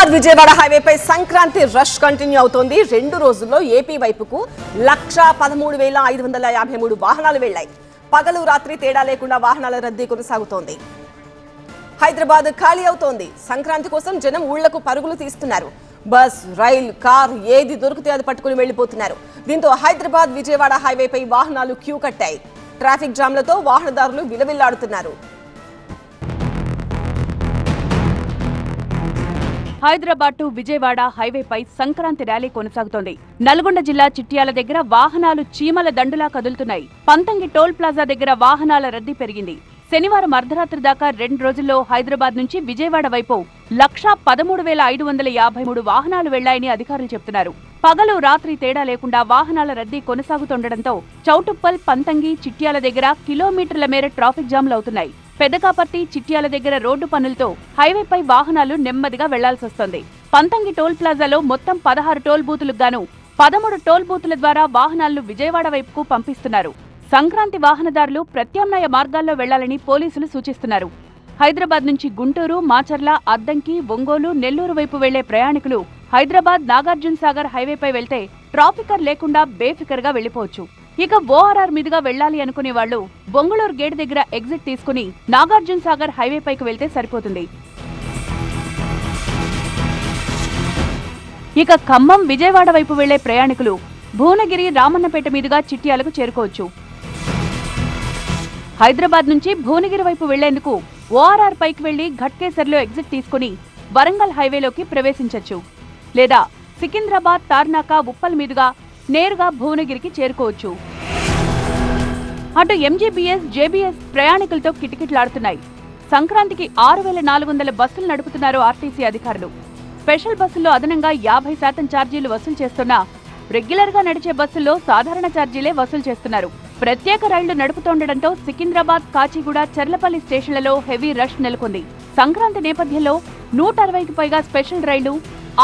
హైదరాబాద్ విజయవాడ హైవేపై Sankranti rush continue అవుతోంది. రెండు రోజుల్లో ఏపీ వైపుకు లక్ష పదమూడు వేల ఐదు వందల యాభై మూడు వాహనాలు వెళ్ళాయి పగలు రాత్రి తేడా లేకుండా వాహనాల రద్దీ కొనసాగుతోంది. హైదరాబాద్ ఖాళీ అవుతోంది. సంక్రాంతి కోసం జనం ఊళ్ళకు పరుగులు తీస్తున్నారు. బస్ రైల్ కార్ ఏది దొరికితే అది పట్టుకుని వెళ్ళిపోతున్నారు దీంతో హైదరాబాద్ విజయవాడ హైవేపై వాహనాలు క్యూ కట్టాయి. ట్రాఫిక్ జామ్లతో వాహనదారులు విలవిల్లాడుతున్నారు. హైదరాబాద్ టు విజయవాడ హైవేపై సంక్రాంతి ర్యాలీ కొనసాగుతోంది. నల్గొండ జిల్లా చిట్యాల దగ్గర వాహనాలు చీమల దండులా కదులుతున్నాయి. పంతంగి టోల్ ప్లాజా దగ్గర వాహనాల రద్దీ పెరిగింది. శనివారం అర్ధరాత్రి దాకా రెండు రోజుల్లో హైదరాబాద్ నుంచి విజయవాడ వైపు లక్షా పదమూడు వేల ఐదు వందల యాభై మూడు వాహనాలు వెళ్ళాయని అధికారులు చెబుతున్నారు పగలు రాత్రి తేడా లేకుండా వాహనాల రద్దీ కొనసాగుతుండటంతో చౌటుప్పల్ పంతంగి చిట్యాల దగ్గర కిలోమీటర్ల మేర ట్రాఫిక్ జామ్లు అవుతున్నాయి. పెద్దకాపర్తి చిట్యాల దగ్గర రోడ్డు పనులతో హైవేపై వాహనాలు నెమ్మదిగా వెళ్ళాల్సొస్తోంది పంతంగి టోల్ ప్లాజాలో మొత్తం పదహారు టోల్ బూతులకు గాను పదమూడు టోల్ బూతుల ద్వారా వాహనాలను విజయవాడ వైపుకు పంపిస్తున్నారు. సంక్రాంతి వాహనదారులు ప్రత్యామ్నాయ మార్గాల్లో వెళ్ళాలని పోలీసులు సూచిస్తున్నారు. హైదరాబాద్ నుంచి గుంటూరు మాచర్ల అద్దంకి ఒంగోలు నెల్లూరు వైపు వెళ్ళే ప్రయాణికులు హైదరాబాద్ నాగార్జున సాగర్ హైవేపై వెళ్తే ట్రాఫికర్ లేకుండా బేఫికర్గా వెళ్ళిపోవచ్చు ఇక ఓఆర్ఆర్ మీదుగా వెళ్ళాలి అనుకునే వాళ్ళు బొంగుళూరు గేట్ దగ్గర ఎగ్జిట్ తీసుకుని నాగార్జున సాగర్ హైవే పైకి వెళ్తే సరిపోతుంది. ఇక ఖమ్మం విజయవాడ వైపు వెళ్ళే ప్రయాణికులు భువనగిరి రామన్నపేట మీదుగా చిట్యాలకు చేరుకోవచ్చు. హైదరాబాద్ నుంచి భువనగిరి వైపు వెళ్ళేందుకు ఓఆర్ఆర్ పైకి వెళ్ళి ఘట్కేసర్లో ఎగ్జిట్ తీసుకుని వరంగల్ హైవేలోకి ప్రవేశించవచ్చు లేదా సికింద్రాబాద్ తార్నాక ఉప్పల్ మీదుగా నేరుగా భువనగిరికి చేరుకోవచ్చు. అటు ఎంజీబీఎస్ జేబీఎస్ ప్రయాణికులతో కిటకిటలాడుతున్నాయి. సంక్రాంతికి ఆరు వేల నాలుగు వందల బస్సులు నడుపుతున్నారు ఆర్టీసీ అధికారులు. స్పెషల్ బస్సుల్లో అదనంగా యాభై శాతం ఛార్జీలు వసూలు చేస్తున్నా రెగ్యులర్గా నడిచే బస్సుల్లో సాధారణ ఛార్జీలే వసూలు చేస్తున్నారు. ప్రత్యేక రైళ్ళు నడుపుతుండటంతో సికింద్రాబాద్ కాచిగూడ చర్లపల్లి స్టేషన్లలో హెవీ రష్ నెలకొంది. సంక్రాంతి నేపథ్యంలో నూట అరవైకి పైగా స్పెషల్ రైళ్ళు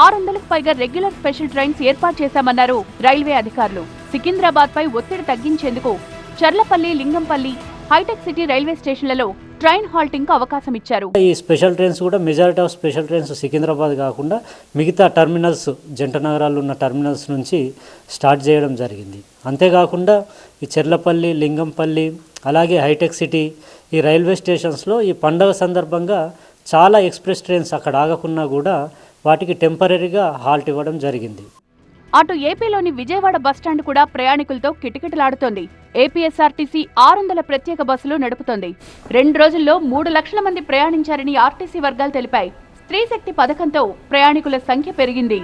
ఆరు వందలకు పైగా రెగ్యులర్ స్పెషల్ ట్రైన్స్ ఏర్పాటు చేశామన్నారు రైల్వే అధికారులు. సికింద్రాబాద్ పై ఒత్తిడి తగ్గించేందుకు Charlapalli Lingampalli hitech city railway స్టేషన్లలో ట్రైన్ హాల్టింగ్కు అవకాశం ఇచ్చారు. ఈ స్పెషల్ ట్రైన్స్ కూడా majority of special trains Secunderabad కాకుండా మిగతా టర్మినల్స్ జంట నగరాల్లో ఉన్న టర్మినల్స్ నుంచి స్టార్ట్ చేయడం జరిగింది. అంతేకాకుండా ఈ చెర్లపల్లి లింగంపల్లి అలాగే హైటెక్ సిటీ ఈ రైల్వే స్టేషన్స్లో ఈ పండగ సందర్భంగా చాలా ఎక్స్ప్రెస్ ట్రైన్స్ అక్కడ ఆగకున్నా కూడా వాటికి టెంపరీగా హాల్ట్ ఇవ్వడం జరిగింది. అటు ఏపీలోని విజయవాడ బస్టాండ్ కూడా ప్రయాణికులతో కిటకిటలాడుతోంది. ఏపీఎస్ఆర్టీసీ ఆరు వందల ప్రత్యేక బస్సులు నడుపుతోంది. రెండు రోజుల్లో మూడు లక్షల మంది ప్రయాణించారని ఆర్టీసీ వర్గాలు తెలిపాయి. స్త్రీ శక్తి పథకంతో ప్రయాణికుల సంఖ్య పెరిగింది.